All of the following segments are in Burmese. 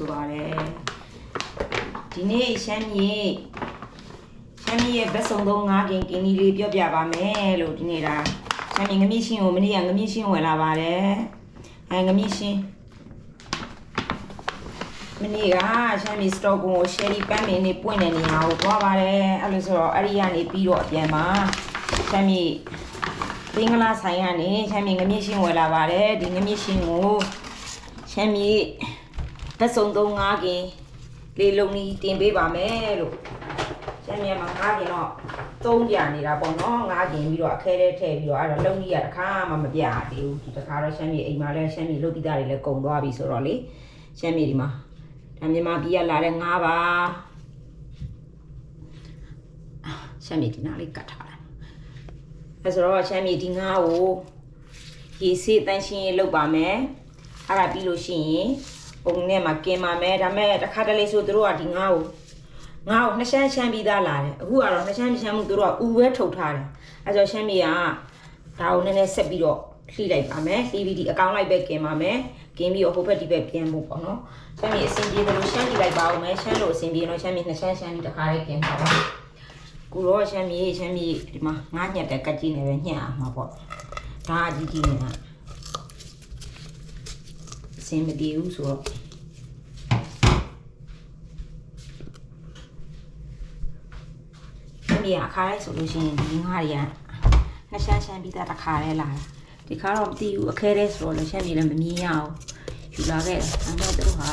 ဆိုပါတယ်ဒီနေ့ရှမ်းပြည်ရှမ်းပြည်ရဲ့ဘက်ဆောင်သုံးငါးကင်ကင်းဒီလေးပြောပြပါမယ်လို့ဒီနေ့ဒါရှမ်းပြည်ငမြင့်ရှင်ကိုမနေ့ကငမြင့်ရှင်ဝင်လာပါတယ်အဲငမြင့်ရှင်မနေ့ကရှမ်းပြည်စတော့ကိုရှယ်ရီပန်းမင်းနေပွင့်တဲ့နေရာကိုသွားပါတယ်အဲ့လိုဆိုတော့အဲ့ဒီကနေပြီးတော့အပြန်မှာရှမ်းပြည်ပင်္ဂလာဆိုင်ကနေရှမ်းပြည်ငမြင့်ရှင်ဝင်လာပါတယ်ဒီငမြင့်ရှင်ကိုရှမ်းမြေ ဗတ်စုံ3 5ကင်လေးလုံးကြီးတင်ပေးပါမယ်လို့ရှမ်းမြေမှာ5ကင်တော့သုံးပြနေတာပေါ့နော်5ကင်ပြီးတော့အခဲထဲထည့်ပြီးတော့အဲ့တော့လုံးကြီးကတစ်ခါမှမပြသေးဘူးဒီတစ်ခါတော့ရှမ်းမြေအိမ်မှာလည်းရှမ်းမြေလုတ်ပြီးသားတွေလည်းကုန်သွားပြီဆိုတော့လေရှမ်းမြေဒီမှာဒါမြန်မာပြည်ကလာတဲ့5ပါရှမ်းမြေဒီနားလေးကတ်ထားလိုက်အဲဆိုတော့ရှမ်းမြေဒီ5ကိုရေစေးတန်းရှင်းရေးလုပ်ပါမယ်အဲ့ဒါပြီးလို့ရှိရင် ပုံနဲ့မှာကင်ပါမယ်ဒါပေမဲ့တစ်ခါတလေဆိုသူတို့ကဒီငါ့ကိုငါ့ကိုနှစ်ရှမ်းရှမ်းပြီးသားလာတယ်အခုကတော့နှစ်ရှမ်းရှမ်းမှုသူတို့ကဥပဲထုတ်ထားတယ်အဲ့ဆိုရှမ်းပြည်ကဒါကိုနည်းနည်းဆက်ပြီးတော့လှိလိုက်ပါမယ် DVD အကောင့်လိုက်ပဲကင်ပါမယ်ကင်ပြီးတော့ဟိုဘက်ဒီဘက်ပြန်ဖို့ပေါ့နော်ရှမ်းပြည်အဆင်ပြေတယ်လို့ရှမ်းပြည်လိုက်ပါအောင်မယ်ရှမ်းလို့အဆင်ပြေတော့ရှမ်းပြည်နှစ်ရှမ်းရှမ်းပြီးတစ်ခါလေးကင်ပါပါကိုတော့ရှမ်းပြည်ရှမ်းပြည်ဒီမှာငါးညက်တဲ့ကတ်ကြီးနေပဲညှက်အောင်မှာပေါ့ဒါအကြီးကြီးနေတာအ ဆင်မပြေဘူးဆိုတော့ဒီအခါလိုက်ဆိုလို့ရှိရင်ဒီငါးတွေကနှစ်ရှမ်းရှမ်းပြီးသားတစ်ခါလဲလာတာဒီခါတော့မသိဘူးအခဲတဲ့ဆိုတော့လည်းရှမ်းပြည်လည်းမမြင်ရအောင်ယူလာခဲ့တယ်ဒါပေမဲ့သူတို့က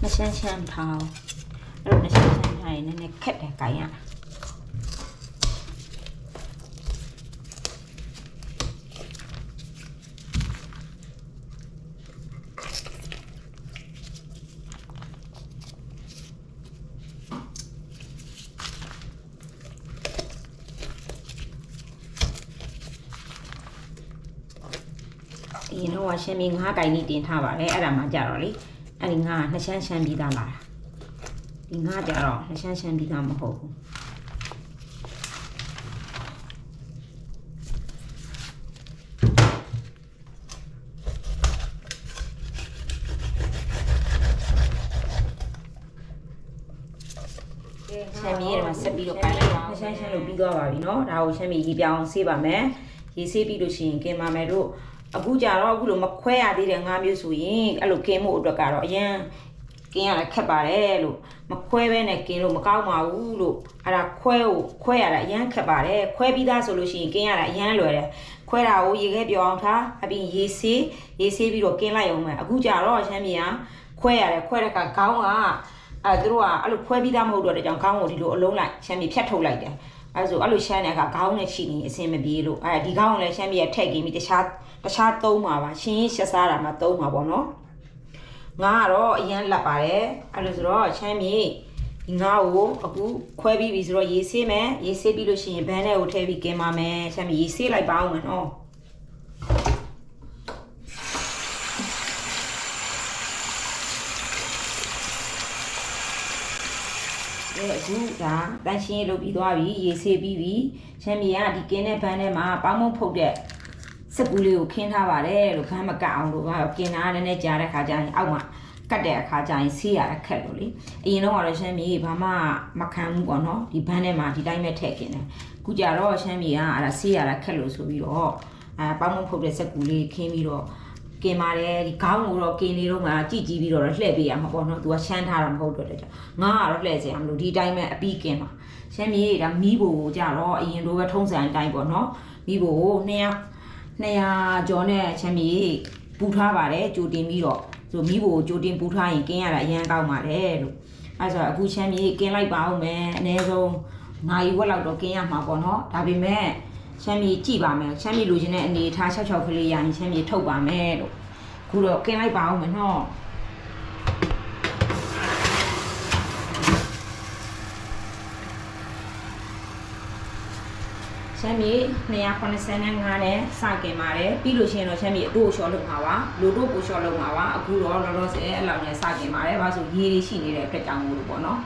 နှစ်ရှမ်းရှမ်းထားအောင်အဲ့လိုနှစ်ရှမ်းရှမ်းထားရင်နည်းနည်းခက်တယ်ကြိုင်ရတာအ ရင်တော့ရှမ်းပြည်ငါးကြိုင်လေးတင်ထားပါတယ်အဲ့ဒါမှကြတော့လေအဲ့ဒီငါးကနှစ်ရှမ်းရှမ်းပြီးသားလာတာဒီငါးကြတော့နှစ်ရှမ်းရှမ်းပြီးသားမဟုတ်ဘူး ရှမ်းမြေထဲမှာဆက်ပြီးတော့ကိုင်းလိုက်ပါရှမ်းရှမ်းလို့ပြီးသွားပါပြီเนาะဒါကိုရှမ်းမြေရေပြောင်းဆေးပါမယ်ရေဆေးပြီးလို့ရှိရင်กินပါမယ်တို့ အခုကြတော့အခုလိုမခွဲရသေးတဲ့ငါးမျိုးဆိုရင်အဲ့လိုกินမှုအတွက်ကတော့အရင်กินရတာခက်ပါတယ်လို့မခွဲဘဲနဲ့กินလို့မကောင်းပါဘူးလို့အဲ့ဒါခွဲကိုခွဲရတာအရင်ခက်ပါတယ်ခွဲပြီးသားဆိုလို့ရှိရင်กินရတာအရင်လွယ်တယ်ခွဲတာကိုရေခဲပြောင်းထားအပြင်ရေဆေးရေဆေးပြီးတော့กินလိုက်အောင်မယ်အခုကြတော့ရှမ်းမြေကခွဲရတယ်ခွဲတဲ့ကခေါင်းက အဲသူတို့ကအဲ့လိုခွဲပြီးသားမဟုတ်တော့တဲ့ကြောင့်ခေါင်းကိုဒီလိုအလုံးလိုက်ရှမ်းမြေဖြတ်ထုတ်လိုက်တယ် အဲဆိုအဲ့လိုရှမ်းတဲ့အခါခေါင်းနဲ့ရှိနေအဆင်မပြေလို့အဲဒီခေါင်းကိုလည်းရှမ်းမြေထည့်กินပြီးတခြားတခြားသုံးပါပါရှင်းရှက်စားတာမှသုံးပါပေါ့နော်ငါကတော့အရင်လက်ပါတယ်အဲ့လိုဆိုတော့ရှမ်းမြေဒီငါ့ကိုအခုခွဲပြီးပြီဆိုတော့ရေဆေးမယ်ရေဆေးပြီးလို့ရှိရင်ဘန်းထဲကိုထည့်ပြီးกินပါမယ်ရှမ်းမြေရေဆေးလိုက်ပါအောင်မယ်နော် အဲအခုဒါတန်ရှင်းရေးလုပ်ပြီးသွားပြီရေဆေးပြီးပြီချမ်းမြေကဒီကင်းတဲ့ဘန်းထဲမှာပေါင်းမုံဖုတ်တဲ့စက်ကူလေးကိုခင်းထားပါတယ်လို့ဘန်းမကအောင်လို့ကကင်းသားနည်းနည်းကြားတဲ့ခါကျရင်အောက်မှာကတ်တဲ့အခါကျရင်ဆေးရတာခက်လို့လေအရင်တော့ကတော့ရှမ်းမြေဘာမှမခံဘူးပေါ့နော်ဒီဘန်းထဲမှာဒီတိုင်းပဲထည့်กินတယ်အခုကြတော့ရှမ်းမြေကအဲ့ဒါဆေးရတာခက်လို့ဆိုပြီးတော့အဲပေါင်းမုံဖုတ်တဲ့စက်ကူလေးခင်းပြီးတော့ กินပါတယ်ဒီခေါင်းကိုတော့กินနေတော့မှကြည်ကြည့်ပြီးတော့လှည့်ပေးရမှာပေါ့နော်သူကရှမ်းထားတာမဟုတ်တော့တဲ့ကြောင့်ငါကတော့လှည့်စေရမလို့ဒီတိုင်းပဲအပီးกินပါရှမ်းမြေဒါမီးဘိုကိုကြတော့အရင်လိုပဲထုံးစံအတိုင်းပေါ့နော်မီးဘိုကို200 200ကျော်နဲ့ချမ်းမြေပူထားပါတယ်ကြိုတင်ပြီးတော့ဆိုမီးဘိုကိုကြိုတင်ပူထားရင်กินရတာအရန်ကောင်းပါတယ်လို့အဲဆိုတော့အခုချမ်းမြေกินလိုက်ပါဦးမယ်အနည်းဆုံးနိုင်ဝက်လောက်တော့กินရမှာပေါ့နော်ဒါပေမဲ့ ချမ်းမြေကြည့်ပါမယ်ချမ်းမြေလိုချင်တဲ့အနေထား66ကလေးရရင်ချမ်းမြေထုတ်ပါမယ်လို့အခုတော့กินလိုက်ပါဦးမယ်နော်ချမ်းမြေ285နဲ့စကင်ပါတယ်ပြီးလို့ရှိရင်တော့ချမ်းမြေအတို့ရှော့လုပ်မှာပါလူတို့ကိုရှော့လုပ်မှာပါအခုတော့လောလောဆယ်အဲ့လောက်နဲ့စကင်ပါတယ်ဘာလို့ရေတွေရှိနေတဲ့အတွက်ကြောင့်မို့လို့ပေါ့နော်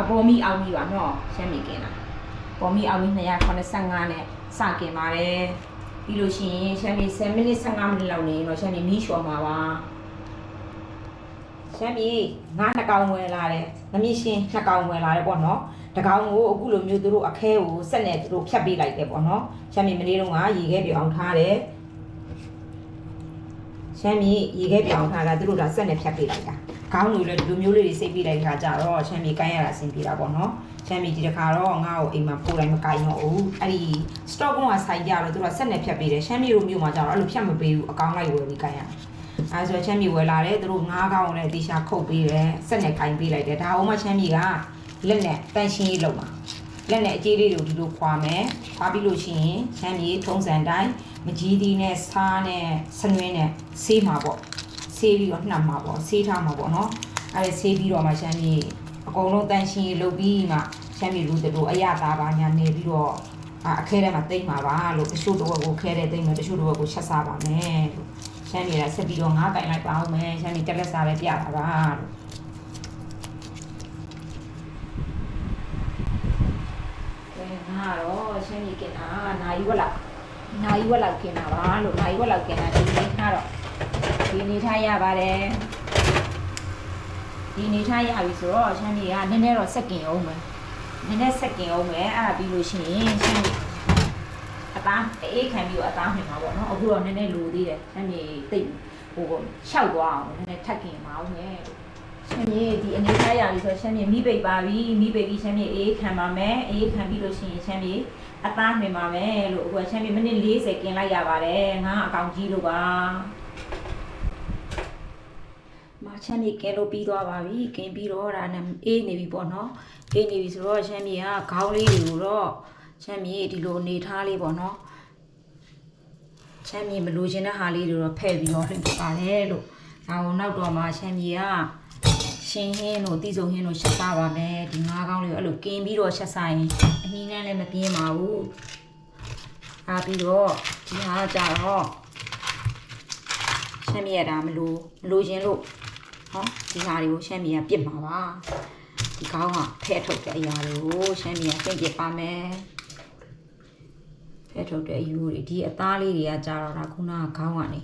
အပေါ်မီအောင်မီပါနော်ချမ်းမြေကင်တာပေါ်မီအောင်မီ285နဲ့စကင်ပါတယ်ပြီးလို့ရှိရင်ရှမ်းပြည်10မိနစ်15မိနစ်လောက်နေရင်တော့ရှမ်းပြည်မီးလျှော်မှာပါရှမ်းပြည်ငါးနှစ်ကောင်ဝယ်လာတယ်မမီးရှင်းနှစ်ကောင်ဝယ်လာတယ်ပေါ့နော်တကောင်ကိုအခုလိုမျိုးသူတို့အခဲကိုဆက်နေသူတို့ဖြတ်ပေးလိုက်တယ်ပေါ့နော်ရှမ်းပြည်မနေ့တုန်းကရေခဲပြောင်းထားတယ်ရှမ်းပြည်ရေခဲပြောင်းထားတာသူတို့ဒါဆက်နေဖြတ်ပေးလိုက်တာ ခေါင်းတွေလည်းဒီလိုမျိုးလေးတွေစိတ်ပေးလိုက်တာကြတော့ရှမ်းပြည်ကိုင်းရတာအဆင်ပြေတာပေါ့နော်ချမ်းမီဒီတခါတော့ငါ့ကိုအိမ်မှာပို့လိုက်မကင်တော့ဘူးအဲ့ဒီ stock ကဆိုင်ကြတော့သူကဆက်နေဖြတ်ပေးတယ်ချမ်းမီတို့မြို့မှာကျတော့အဲ့လိုဖြတ်မပေးဘူးအကောင့်လိုက်ဝယ်ပြီးကင်ရအဲ့ဆိုချမ်းမီဝယ်လာတယ်သူတို့ငါးကောင်းနဲ့တီရှာခုတ်ပေးတယ်ဆက်နေကင်ပေးလိုက်တယ်ဒါအောင်မှချမ်းမီကလက်နဲ့တန်ရှင်းရေးလုပ်မှာလက်နဲ့အကြီးလေးတွေဒီလိုခွာမယ်ခွာပြီးလို့ရှိရင်ချမ်းမီထုံးစံတိုင်းမကြီးသီးနဲ့စားနဲ့ဆနွင်းနဲ့ဆေးမှာပေါ့ ဆေးပြီးတော့နှံ့မှာပေါ့ဆေးထားမှာပေါ့နော်အဲ့ဒါဆေးပြီးတော့မှချမ်းမီ အကုန်လုံးတန်ရှင်းရေးလုပ်ပြီးမှချမ်းမြေလူတို့အရသာပါညာနေပြီးတော့အာအခဲထဲမှာတိတ်မှာပါလို့တချို့တော့ကိုခဲတဲ့တိတ်မယ်တချို့တော့ကိုချက်စားပါမယ်လို့ချမ်းမြေကဆက်ပြီးတော့ငါးပိုင်လိုက်ပါအောင်မယ်ချမ်းမြေတက်လက်စားပဲပြတာပါလို့အဲငါတော့ချမ်းမြေกินတာနိုင်ဝက်လောက်နိုင်ဝက်လောက်กินတာပါလို့နိုင်ဝက်လောက်กินတာဒီနေ့ကတော့ ဒီနေ့ထားရပါတယ်ဒီအနေထားရပြီဆိုတော့ရှမ်းပြည်ကနည်းနည်းတော့စက်ကင်အောင်မယ်နည်းနည်းစက်ကင်အောင်မယ်အဲ့ဒါပြီးလို့ရှိရင်ရှမ်းပြည်အသားအေးခံပြီးတော့အသားဝင်မှာပေါ့နော်အခုတော့နည်းနည်းလိုသေးတယ်ရှမ်းပြည်တိတ်ဟိုရှောက်သွားအောင်နည်းနည်းထပ်ကင်မအောင်နဲ့ရှမ်းပြည်ဒီအနေထားရပြီဆိုတော့ရှမ်းပြည်မိပိတ်ပါပြီမိပိတ်ပြီးရှမ်းပြည်အေးခံပါမယ်အေးခံပြီးလို့ရှိရင်ရှမ်းပြည်အသားဝင်ပါမယ်လို့အခုကရှမ်းပြည်မိနစ်40กินလိုက်ရပါတယ်ငါအကောင်ကြီးလို့ပါ မချမ်းမြေကဲလို့ပြီးသွားပါပြီကင်းပြီးတော့ဒါနဲ့အေးနေပြီပေါ့နော်အေးနေပြီဆိုတော့ချမ်းမြေကခေါင်းလေးတွေကိုတော့ချမ်းမြေဒီလိုအနေထားလေးပေါ့နော်ချမ်းမြေမလိုချင်တဲ့ဟာလေးတွေတော့ဖဲ့ပြီးတော့လှုပ်ပါတယ်လို့ဒါကိုနောက်တော့မှချမ်းမြေကရှင်ဟင်းတို့တီးဆုံဟင်းတို့ချက်စားပါမယ်ဒီငါးကောင်းလေးကိုအဲ့လိုကင်းပြီးတော့ချက်စားရင်အနည်းနဲ့လည်းမပြင်းပါဘူးအားပြီးတော့ဒီဟာကြတော့ချမ်းမြေကဒါမလိုမလိုချင်လို့ ဟောဒီဟာတွေကိုရှမ်းပြည်ကပြစ်မှာပါဒီကောင်းကဖဲထုတ်တဲ့အရာတွေကိုရှမ်းပြည်ကပြင်ပြစ်ပါမယ်ဖဲထုတ်တဲ့အယူတွေဒီအသားလေးတွေကကြာတော့ဒါခုနကခေါင်းကနေ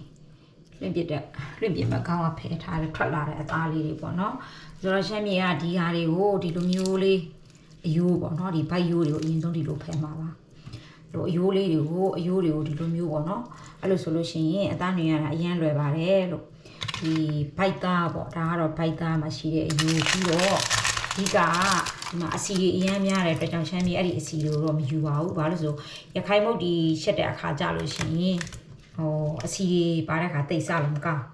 လွင့်ပြစ်တဲ့လွင့်ပြစ်မဲ့ခေါင်းကဖဲထားတဲ့ထွက်လာတဲ့အသားလေးတွေပေါ့နော်ဆိုတော့ရှမ်းပြည်ကဒီဟာတွေကိုဒီလိုမျိုးလေးအယူပေါ့နော်ဒီဘိုက်ယူတွေကိုအရင်ဆုံးဒီလိုဖဲမှာပါလို့အယိုးလေးတွေကိုအယိုးတွေကိုဒီလိုမျိုးပေါ့နော်အဲ့လိုဆိုလို့ရှိရင်အသားနေရတာအရင်လွယ်ပါတယ်လို့ ဒီဘိုက်သားပေါ့ဒါကတော့ဘိုက်သားမှာရှိတဲ့အယူပြီးတော့ဒီကဒီမှာအစီတွေအများများတဲ့အတွက်ကြောင့်ချမ်းမြေအဲ့ဒီအစီတွေကိုတော့မယူပါဘူးဘာလို့ဆိုရခိုင်မုတ်ဒီရှက်တဲ့အခါကြလို့ရှိရင်ဟိုအစီတွေပါတဲ့အခါတိတ်ဆလို့မကောင်း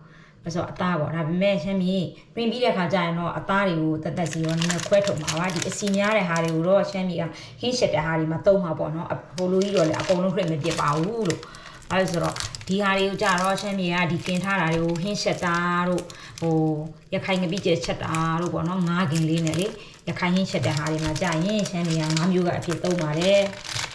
အဲ့ဆိုအသားပေါ့ဒါပေမဲ့ချမ်းမြေပြင်ပြီးတဲ့အခါကျရင်တော့အသားတွေကိုတက်တက်စီရောနည်းနည်းခွဲထုတ်မှာပါဒီအစီများတဲ့ဟာတွေကိုတော့ချမ်းမြေကဟင်းရှက်တဲ့ဟာတွေမှာတုံးမှာပေါ့နော်ဟိုလိုကြီးတော့လေအကုန်လုံးခွင့်မပြစ်ပါဘူးလို့ အဲဒါဆိုတော့ဒီဟာတွေကိုကြတော့ရှမ်းမြေကဒီกินထားတာတွေကိုဟင်းချက်တာတို့ဟိုရခိုင်ငပိကျက်ချက်တာတို့ပေါ့နော်ငါးကင်လေးနဲ့လေရခိုင်ဟင်းချက်တဲ့ဟာတွေမှာကြာရင်ရှမ်းမြေကငါးမျိုးကအဖြစ်သုံးပါတယ်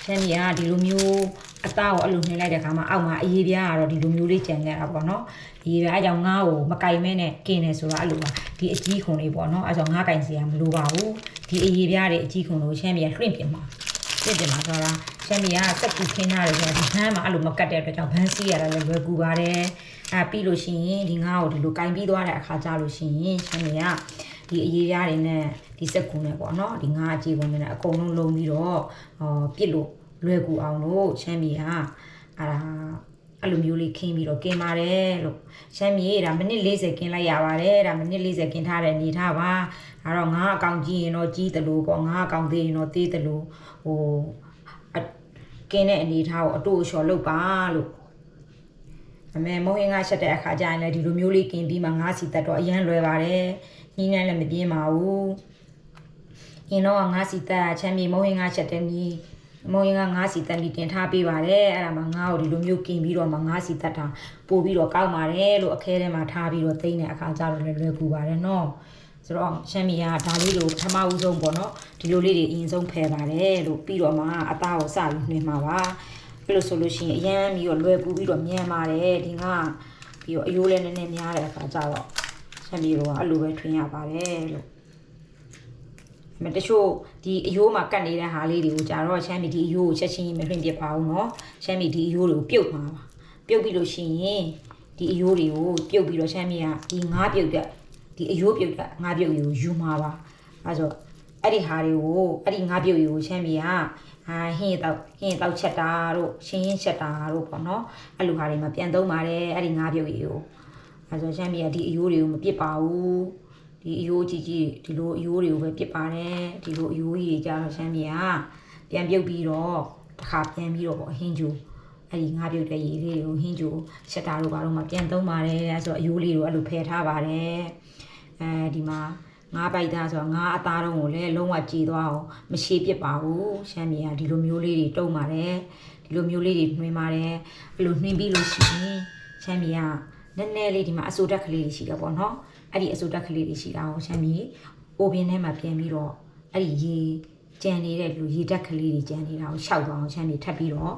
ရှမ်းမြေကဒီလိုမျိုးအသားကိုအဲ့လိုနှင်းလိုက်တဲ့ခါမှာအောက်မှာအရေးပြားကတော့ဒီလိုမျိုးလေးကြံခဲ့တာပေါ့နော်ဒီပြားအကြောင်းငါးကိုမကင်မဲနဲ့กินတယ်ဆိုတော့အဲ့လိုပါဒီအကြီးခုံလေးပေါ့နော်အဲ့ဆိုငါးကင်စီကမလိုပါဘူးဒီအရေးပြားတွေအကြီးခုံလို့ရှမ်းမြေကလွင့်ပြင်ပါ ပြစ်တင်မှာဆိုတာရှမ်းမီကစက်ကူခင်းထားတယ်ဆိုတော့ဒီဟမ်းမှာအဲ့လိုမကတ်တဲ့အတွက်ကြောင့်ဘန်းစီရတာလည်းလွယ်ကူပါတယ်အဲပြီးလို့ရှိရင်ဒီငါ့ကိုဒီလိုကင်ပြီးသွားတဲ့အခါကျလို့ရှိရင်ရှမ်းမီကဒီအရေးရားတွေနဲ့ဒီစက်ကူနဲ့ပေါ့နော်ဒီငါအကြီးကုန်နဲ့အကုန်လုံးလုံးပြီးတော့ဟောပြစ်လို့လွယ်ကူအောင်လို့ရှမ်းမီကအာ အဲ့လိုမျိုးလေးခင်းပြီးတော့กินပါတယ်လို့ရှမ်းမြေဒါမိနစ်40กินလိုက်ရပါတယ်ဒါမိနစ်40กินထားတဲ့အနေထားပါဒါတော့ငါအကောင်ကြီးရင်တော့ကြီးတယ်လို့ပေါ့ငါအကောင်သေးရင်တော့သေးတယ်လို့ဟိုအကင်းတဲ့အနေထားကိုအတူအလျှော်လုပ်ပါလို့အမေမိုးဟင်းကရှက်တဲ့အခါကျရင်လည်းဒီလိုမျိုးလေးกินပြီးမှငါစီတက်တော့အရန်လွယ်ပါတယ်ညင်းနှမ်းလည်းမပြင်းပါဘူးရင်တော့ငါစီတက်ချမ်းမြေမိုးဟင်းကရှက်တဲ့နီး မောင်ရင်ကငါးစီတက်လီတင်ထားပေးပါတယ်အဲ့ဒါမှငါ့ကိုဒီလိုမျိုးกินပြီးတော့မှငါးစီတက်တာပို့ပြီးတော့ကောက်ပါတယ်လို့အခဲထဲမှာထားပြီးတော့သိတဲ့အခါကျတော့လည်းလွယ်ကူပါတယ်နော်ဆိုတော့ရှမ်းမီကဒါလေးကိုပထမဦးဆုံးပေါ့နော်ဒီလိုလေးတွေအရင်ဆုံးဖယ်ပါတယ်လို့ပြီးတော့မှအသားကိုစပြီးနှွှင်မှာပါအဲ့လိုဆိုလို့ရှိရင်အရန်ပြီးတော့လွယ်ကူပြီးတော့မြန်ပါတယ်ဒီကပြီးတော့အယိုးလည်းနည်းနည်းများတဲ့အခါကျတော့ရှမ်းမီတို့ကအဲ့လိုပဲထွင်ရပါတယ်လို့မ တချို့ဒီအယိုးမှာကတ်နေတဲ့ဟာလေးတွေကိုကြာတော့ရှမ်းမီဒီအယိုးကိုချက်ချင်းမလွင့်ပြစ်ပါဘူးเนาะရှမ်းမီဒီအယိုးတွေကိုပြုတ်မှာပါပြုတ်ပြီးလို့ရှိရင်ဒီအယိုးတွေကိုပြုတ်ပြီးတော့ရှမ်းမီကဒီငါးပြုတ်တဲ့ဒီအယိုးပြုတ်တဲ့ငါးပြုတ်တွေကိုယူမှာပါအဲဆိုအဲ့ဒီဟာတွေကိုအဲ့ဒီငါးပြုတ်တွေကိုရှမ်းမီကဟာဟင်းတော့ဟင်းတော့ချက်တာတို့ရှင်းရင်းချက်တာတို့ပေါ့နော်အဲ့လိုဟာတွေမှာပြန်သုံးပါတယ်အဲ့ဒီငါးပြုတ်တွေကိုအဲဆိုရှမ်းမီကဒီအယိုးတွေကိုမပစ်ပါဘူး ဒီအယိုးကြီးကြီးဒီလိုအယိုးတွေကိုပဲပြစ်ပါတယ်ဒီလိုအယိုးကြီးကြတော့ရှမ်းမြေကပြန်ပြုတ်ပြီးတော့တစ်ခါပြန်ပြီးတော့ပေါ့ဟင်းကျူအဲ့ဒီငါးပြုတ်တဲ့ရေလေးတွေကိုဟင်းကျူရှက်တာတို့ဘာလို့မှပြန်သုံးပါတယ်အဲ့ဆိုအယိုးလေးကိုအဲ့လိုဖယ်ထားပါတယ်အဲဒီမှာငါးပိုက်သားဆိုတော့ငါးအသားတုံးကိုလည်းလုံးဝကြည်သွားအောင်မရှိပစ်ပါဘူးရှမ်းမြေကဒီလိုမျိုးလေးတွေတုံးပါတယ်ဒီလိုမျိုးလေးတွေနှွှင်းပါတယ်အဲ့လိုနှွှင်းပြီးလို့ရှိရင်ရှမ်းမြေကနည်းနည်းလေးဒီမှာအစိုးတက်ကလေးတွေရှိတယ်ပေါ့နော် အဲ့ဒီအစိုးတက်ကလေးတွေရှိတာကိုရှမ်းမြေအိုဘင်းထဲမှာပြန်ပြီးတော့အဲ့ဒီရေကြံနေတဲ့လူရေတက်ကလေးတွေကြံနေတာကိုရှောက်သွားအောင်ရှမ်းမြေထပ်ပြီးတော့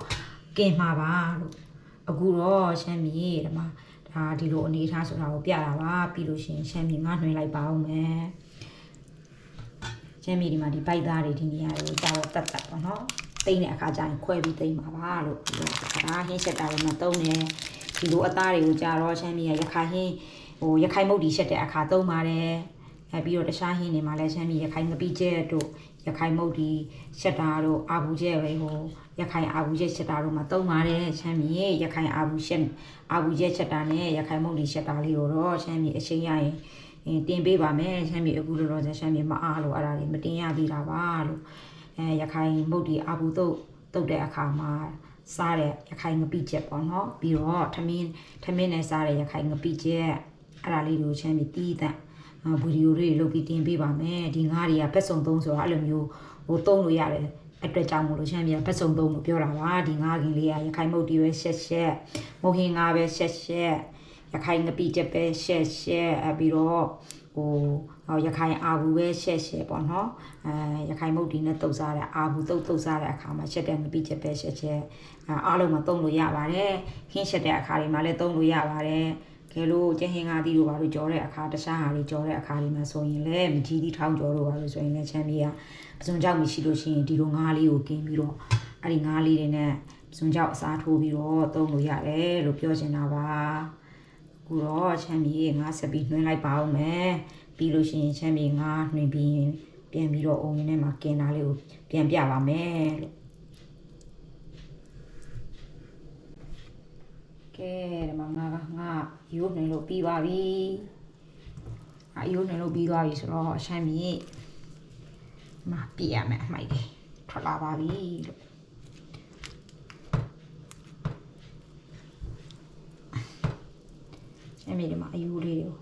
ကင်မှာပါလို့အခုတော့ရှမ်းမြေဒီမှာဒါဒီလိုအနေထားဆိုတာကိုပြတာပါပြီးလို့ရှိရင်ရှမ်းမြေငါနှွှဲလိုက်ပါအောင်မယ်ရှမ်းမြေဒီမှာဒီပိုက်သားတွေဒီနေရာတွေကိုကြာတော့တက်တက်ပေါ့နော်တိမ့်တဲ့အခါကျရင်ခွဲပြီးတိမ့်ပါပါလို့ဒီလိုဒါဟင်းချက်တာတွေမှာတုံးနေဒီလိုအသားတွေကိုကြာတော့ရှမ်းမြေရရခိုင်ဟင်း ဟိုရခိုင်မုတ်ဒီရှက်တဲ့အခါတုံးပါတယ်အဲပြီးတော့တခြားဟင်းတွေမှာလည်းရှမ်းမြေရခိုင်ငပိကျဲတို့ရခိုင်မုတ်ဒီရှက်တာတို့အာဘူးကျဲပဲဟိုရခိုင်အာဘူးကျဲရှက်တာတို့မှာတုံးပါတယ်ရှမ်းမြေရခိုင်အာဘူးရှက်အာဘူးကျဲရှက်တာနဲ့ရခိုင်မုတ်ဒီရှက်တာလေးကိုတော့ရှမ်းမြေအချိန်ရရင်အင်းတင်ပေးပါမယ်ရှမ်းမြေအခုလောလောဆယ်ရှမ်းမြေမအားလို့အဲ့ဒါတွေမတင်ရသေးတာပါလို့အဲရခိုင်မုတ်ဒီအာဘူးတုတ်တုတ်တဲ့အခါမှာစားတဲ့ရခိုင်ငပိချက်ပေါ့နော်ပြီးတော့ထမင်းထမင်းနဲ့စားတဲ့ရခိုင်ငပိချက် အဲ့ဒါလေးတွေကိုချမ်းပြီးတီးတန့်ဗီဒီယိုလေးတွေလုပ်ပြီးတင်ပေးပါမယ်ဒီငါးတွေကဘက်စုံသုံးဆိုတာအဲ့လိုမျိုးဟိုသုံးလို့ရတယ်အတွက်ကြောင့်မို့လို့ချမ်းမြေဘက်စုံသုံးလို့ပြောတာပါဒီငါးကင်လေးကရခိုင်မုတ်တီပဲရှက်ရှက်မုတ်ဟင်းငါးပဲရှက်ရှက်ရခိုင်ငပိချက်ပဲရှက်ရှက်အပြီးတော့ဟိုဟောရခိုင်အာဘူးပဲရှက်ရှက်ပေါ့နော်အဲရခိုင်မုတ်တီနဲ့တုတ်စားတဲ့အာဘူးတုတ်တုတ်စားတဲ့အခါမှာရှက်တဲ့ငပိချက်ပဲရှက်ရှက်အဲအားလုံးမှာသုံးလို့ရပါတယ်ဟင်းရှက်တဲ့အခါတွေမှာလည်းသုံးလို့ရပါတယ် ကဲလို့ကျင်းဟင်းကားတီးတို့ဘာလို့ကြောတဲ့အခါတခြားဟာတွေကြောတဲ့အခါတွေမှာဆိုရင်လည်းမကြီးတီထောင်းကြောတို့ဘာလို့ဆိုရင်လည်းချမ်းမြေကပစုံကြောက်မရှိလို့ရှိရင်ဒီလိုငါးလေးကိုกินပြီးတော့အဲ့ဒီငါးလေးတွေနဲ့ပစုံကြောက်အစားထိုးပြီးတော့သုံးလို့ရတယ်လို့ပြောချင်တာပါအခုတော့ချမ်းမြေငါးဆက်ပြီးနှွှင်းလိုက်ပါဦးမယ်ပြီးလို့ရှိရင်ချမ်းမြေငါးနှွှင်းပြီးရင်ပြန်ပြီးတော့အုံရင်းထဲမှာกินတာလေးကိုပြန်ပြပါမယ်လို့ ကဲဒီမှာငါကငါရိုးနေလို့ပြီးပါပြီအရိုးနေလို့ပြီးသွားပြီဆိုတော့ရှမ်းမြေမပြရမယ်အမိုက်တွေထွက်လာပါပြီလို့ရှမ်းမြေဒီမှာအရိုးလေးတွေကို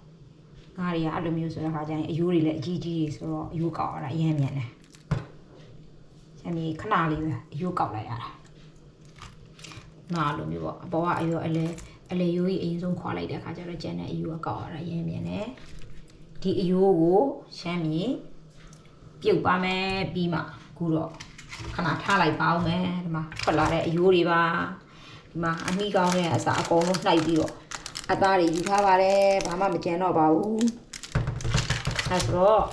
ငါတွေကအဲ့လိုမျိုးဆိုတဲ့ခါကျရင်အယိုးတွေလည်းအကြီးကြီးတွေဆိုတော့အယိုးကောက်ရတာအရင်မြန်တယ်။ဆံမီခဏလေးပဲအယိုးကောက်လိုက်ရတာ။ နာလိုမျိုးပေါ့အပေါ်ကအယိုးအလဲအလဲယိုးကြီးအရင်ဆုံးခွာလိုက်တဲ့အခါကျတော့ကျန်တဲ့အယိုးကကောက်ရတာအရင်မြန်တယ်။ဒီအယိုးကိုရှမ်းမီပြုတ်ပါမယ်ပြီးမှအခုတော့ခဏထားလိုက်ပါဦးမယ်ဒီမှာထွက်လာတဲ့အယိုးတွေပါဒီမှာအမိကောင်းတဲ့အစားအကုန်လုံးနှိုက်ပြီးတော့အသားတွေယူထားပါတယ်ဘာမှမကြမ်းတော့ပါဘူးအဲဆိုတော့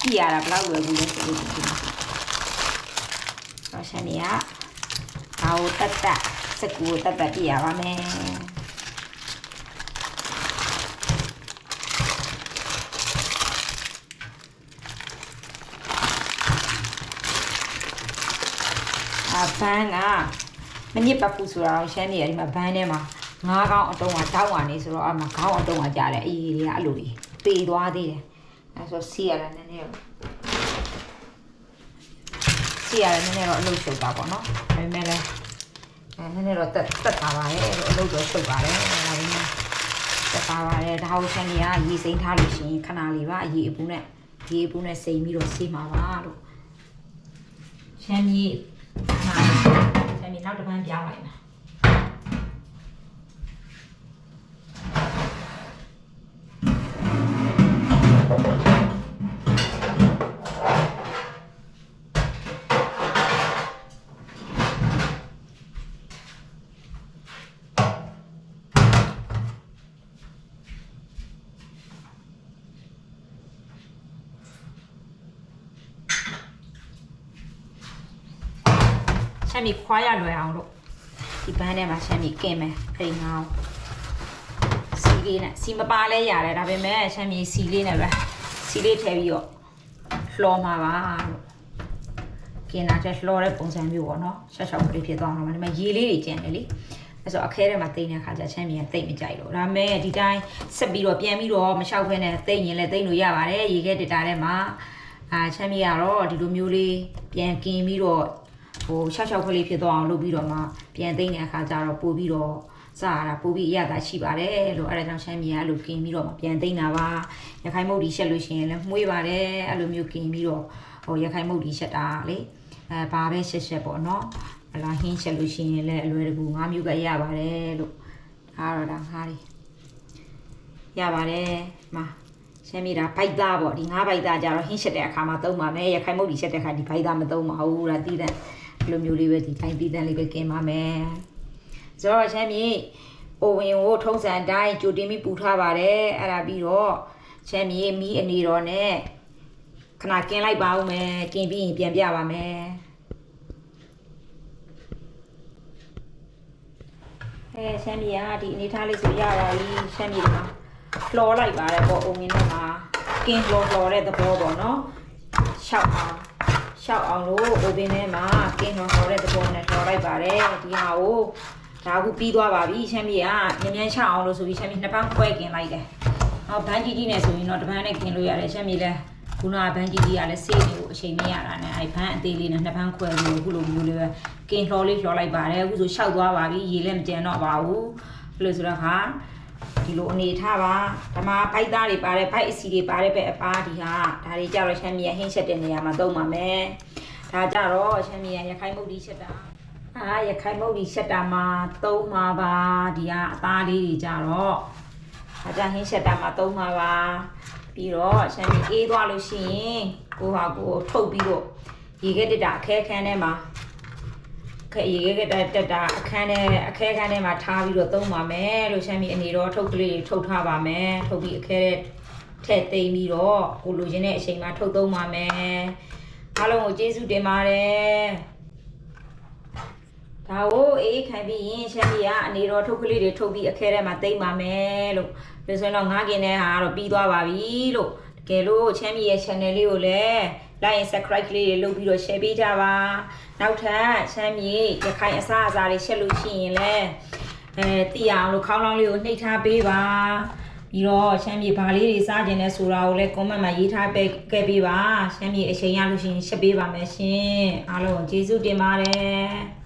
ကြည့်ရတာဘယ်လောက်လွယ်ဘူးလဲဆိုလို့ဒီမှာတော့ရှမ်းနေရ အာကိုတက်တက်စကူကိုတက်တက်ပြရပါမယ်အဖန်ကမနစ်ပတ်ဘူးဆိုတာကိုရှမ်းနေရဒီမှာဘန်းထဲမှာငါးကောင်းအတုံးကတောင်းပါနေဆိုတော့အမခေါင်းအတုံးကကြားတယ်အေးတွေကအဲ့လိုတွေပေသွားသေးတယ်အဲဆိုစီရတာနည်းနည်းတော့စီရတယ်နည်းနည်းတော့အလုပ်ရှုပ်တာပေါ့နော်ဒါပေမဲ့လည်း အဲနည်းနည်းတော့တက်တက်တာပါရဲ့အလုပ်တော့ရှုပ်ပါတယ်ဒါပေမဲ့တက်တာပါတယ်ဒါဟုတ်ဆန်ကြီးကရေစိမ်းထားလို့ရှိရင်ခဏလေးပါအရေအပူနဲ့ရေအပူနဲ့စိမ်းပြီးတော့ဆေးမှာပါလို့ရှမ်းကြီးမှာရှမ်းကြီးနောက်တစ်ပန်းပြောင်းလိုက်မ မ်းမြေခွာရလွယ်အောင်လို့ဒီဘန်းထဲမှာရှမ်းမြေကင်မယ်အဲ့ဒီငါ့စီလေးနဲ့စီမပါလဲရတယ်ဒါပေမဲ့ရှမ်းမြေစီလေးနဲ့ပဲစီလေးထည့်ပြီးတော့လှော်မှာပါလို့ကင်တာတဲ့လှော်တဲ့ပုံစံမျိုးပေါ့နော်ရှော့ရှော့ကလေးဖြစ်သွားအောင်လို့ဒီမှာရေလေးတွေကျန်တယ်လေအဲ့ဆိုအခဲထဲမှာတိတ်နေတဲ့ခါကျချမ်းမြေကတိတ်မကြိုက်လို့ဒါပေမဲ့ဒီတိုင်းဆက်ပြီးတော့ပြန်ပြီးတော့မလျှောက်ဖဲနဲ့တိတ်ရင်လည်းတိတ်လို့ရပါတယ်ရေခဲတစ်တာထဲမှာအာချမ်းမြေကတော့ဒီလိုမျိုးလေးပြန်กินပြီးတော့ ဟိုရှောက်ရှောက်ကလေးဖြစ်သွားအောင်လုပ်ပြီးတော့မှပြန်သိမ့်တဲ့အခါကျတော့ပို့ပြီးတော့စားရတာပို့ပြီးအရသာရှိပါတယ်လို့အဲ့ဒါကြောင့်ချမ်းမြေကအဲ့လိုกินပြီးတော့မှပြန်သိမ့်တာပါရခိုင်မုတ်ဒီရှက်လို့ရှိရင်လည်းမှုေးပါတယ်အဲ့လိုမျိုးกินပြီးတော့ဟိုရခိုင်မုတ်ဒီရှက်တာလေအဲဘာပဲရှက်ရှက်ပေါ့နော်အလားဟင်းရှက်လို့ရှိရင်လည်းအလွယ်တကူငါးမျိုးကရပါတယ်လို့အားတော့ဒါငါးလေးရပါတယ်မှာ ရှမ်းမြေတာဘိုက်သားပေါ့ဒီငါးဘိုက်သားကြတော့ဟင်းရှက်တဲ့အခါမှာသုံးပါမယ်ရခိုင်မုတ်ဒီရှက်တဲ့အခါဒီဘိုက်သားမသုံးပါဘူးဒါတည်တဲ့ ဒီလိုမျိုးလေးပဲဒီတိုင်းတည်တဲ့လေးပဲกินပါမယ်ဆိုတော့ရှမ်းမြေအိုဝင်ကိုထုံးစံအတိုင်းကြိုတင်ပြီးပူထားပါတယ်အဲ့ဒါပြီးတော့ရှမ်းမြေမီးအနေတော်နဲ့ခဏกินလိုက်ပါဦးမယ်กินပြီးရင်ပြန်ပြပါမယ်အဲရှမ်းမြေကဒီအနေထားလေးဆိုရပါပြီရှမ်းမြေဒီမှာ လှော်လိုက်ပါတယ်ပေါ့အုံငင်းထဲမှာကင်းလှော်လှော်တဲ့သဘောပေါ့နော်ရှောက်အောင် ရှောက်အောင်လို့အိုဗင်ထဲမှာကင်းလှော်လှော်တဲ့သဘောနဲ့လှော်လိုက်ပါတယ်ဒီဟာကိုဒါအခုပြီးသွားပါပြီရှမ်းမြေကမြင်းမြန်းချအောင်လို့ဆိုပြီးရှမ်းမြေနှစ်ပန်းခွဲกินလိုက်တယ်ဟောဘန်းကြီးကြီးနဲ့ဆိုရင်တော့တစ်ပန်းနဲ့กินလို့ရတယ်ရှမ်းမြေလဲခုနကဘန်းကြီးကြီးကလည်းစေးနေကိုအချိန်မရတာနဲ့အဲ့ဘန်းအသေးလေးနဲ့နှစ်ပန်းခွဲပြီးအခုလိုမျိုးလေးပဲကင်းလှော်လေးလှော်လိုက်ပါတယ်အခုဆိုရှောက်သွားပါပြီရေလည်းမကျန်တော့ပါဘူးဘယ်လိုဆိုတော့ခါ ဒီလိုအနေထားပါဓမ္မဘိုက်သားတွေပါတယ်ဘိုက်အစီတွေပါတယ်ပဲအပါဒီဟာဒါတွေကြတော့ရှမ်းမြေဟင်းချက်တဲ့နေရာမှာသုံးပါမယ်ဒါကြတော့ရှမ်းမြေရခိုင်မုတ်ဒီချက်တာအာရခိုင်မုတ်ဒီချက်တာမှာသုံးပါပါဒီဟာအသားလေးတွေကြတော့ဒါကြဟင်းချက်တာမှာသုံးပါပါပြီးတော့ရှမ်းမြေအေးသွားလို့ရှိရင်ကိုဟာကိုထုတ်ပြီးတော့ရေခဲတက်တာအခဲခန်းထဲမှာ ခဲရေခဲတက်တက်တာအခန်းထဲအခဲခန်းထဲမှာထားပြီးတော့သုံးပါမယ်လို့ရှမ်းပြည်အနေတော့ထုတ်ကလေးတွေထုတ်ထားပါမယ်ထုတ်ပြီးအခဲထည့်သိမ်းပြီးတော့ကိုလိုချင်တဲ့အချိန်မှာထုတ်သုံးပါမယ်အားလုံးကိုကျေးဇူးတင်ပါတယ်ဒါကိုအေးခံပြီးရင်ရှမ်းပြည်ကအနေတော့ထုတ်ကလေးတွေထုတ်ပြီးအခဲထဲမှာသိမ်းပါမယ်လို့ပြောဆိုရင်တော့ငားกินတဲ့ဟာကတော့ပြီးသွားပါပြီလို့တကယ်လို့ချမ်းပြည်ရဲ့ channel လေးကိုလည်း like and subscribe ကလေးတွေလုပ်ပြီးတော့ share ပေးကြပါနောက်ထပ်ချမ်းမြေရခိုင်အစားအစာတွေရှက်လို့ရှိရင်လည်းအဲသိရအောင်လို့ခေါင်းလောင်းလေးကိုနှိပ်ထားပေးပါပြီးတော့ချမ်းမြေဘာလေးတွေစားကျင်လဲဆိုတာကိုလည်း comment မှာရေးထားပေးခဲ့ပေးပါချမ်းမြေအချိန်ရလို့ရှိရင်ရှက်ပေးပါမယ်ရှင်အားလုံးကိုကျေးဇူးတင်ပါတယ်